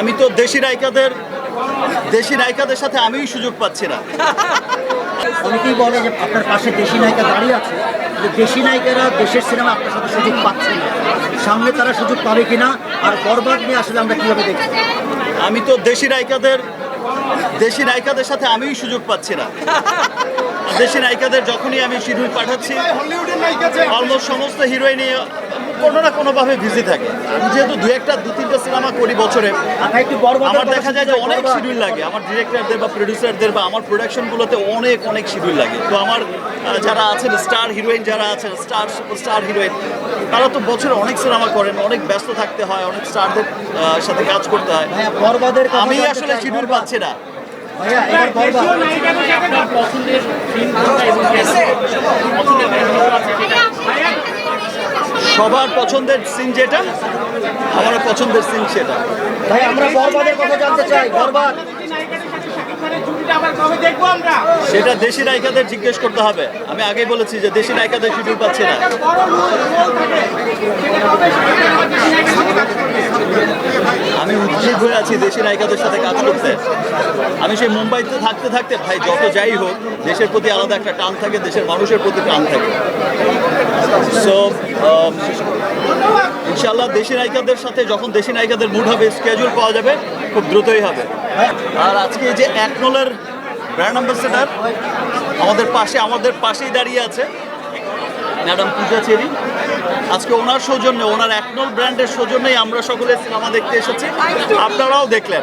আমি তো দেশি নায়িকাদের দেশি নায়িকাদের সাথে আমিই সুযোগ পাচ্ছি না। অনেকেই বলে যে আপনার পাশে দেশি নায়িকা দাঁড়িয়ে আছে যে দেশি নায়িকারা দেশের সিনেমা আপনার সাথে সুযোগ পাচ্ছে না। সামনে তারা সুযোগ পাবে কিনা আর বরবাদ নিয়ে আসলে আমরা কীভাবে দেখছি আমি তো দেশি নায়িকাদের দেশি নায়িকাদের সাথে আমিই সুযোগ পাচ্ছি না। দেশি নায়িকাদের যখনই আমি শিডিউল পাঠাচ্ছি অলমোস্ট সমস্ত হিরোইনই কোনো না কোনোভাবে বিজি থাকে। আমি যেহেতু দু একটা দু তিনটা সিনেমা করি বছরে আমার দেখা যায় যে অনেক শিডিউল লাগে। আমার ডিরেক্টরদের বা প্রডিউসারদের বা আমার প্রোডাকশনগুলোতে অনেক অনেক শিডিউল লাগে। তো আমার যারা আছেন স্টার হিরোইন যারা আছেন স্টার সুপারস্টার হিরোইন তারা তো বছরে অনেক সিনেমা করেন অনেক ব্যস্ত থাকতে হয় অনেক স্টারদের সাথে কাজ করতে হয়। আমি আসলে শিডিউল। পাচ্ছি না ভাইয়া এবার বরবাদ আপনার পছন্দের ফিল্ম কোনটা এবং কেন? পছন্দের কোনো আছে সেটা সবার পছন্দের সিন যেটা আমার পছন্দের সিন সেটা। ভাই আমরা বরবাদের কথা জানতে চাই বরবাদ। সেটা দেশি নায়িকাদের জিজ্ঞেস করতে হবে। আমি আগেই বলেছি যে দেশি নায়িকাদের সুযোগ পাচ্ছে না। আমি উদ্গ্রীব হয়ে আছি দেশি নায়িকাদের সাথে কাজ করতে। আমি সেই মুম্বাইতে থাকতে থাকতে ভাই যত যাই হোক দেশের প্রতি আলাদা একটা টান থাকে দেশের মানুষের প্রতি টান থাকে। সো ইনশাল্লাহ দেশি নায়িকাদের সাথে যখন দেশি নায়িকাদের মুড হবে স্কেজুল পাওয়া যাবে, খুব দ্রুতই হবে। আর আজকে যে একনলের ব্র্যান্ড অ্যাম্বাসেডার আমাদের পাশে, আমাদের পাশেই দাঁড়িয়ে আছে ম্যাডাম পূজা চেরি। আজকে ওনার সৌজন্যে, ওনার একনল ব্র্যান্ডের সৌজন্যেই আমরা সকলে সিনেমা দেখতে এসেছি। আপনারাও দেখলেন.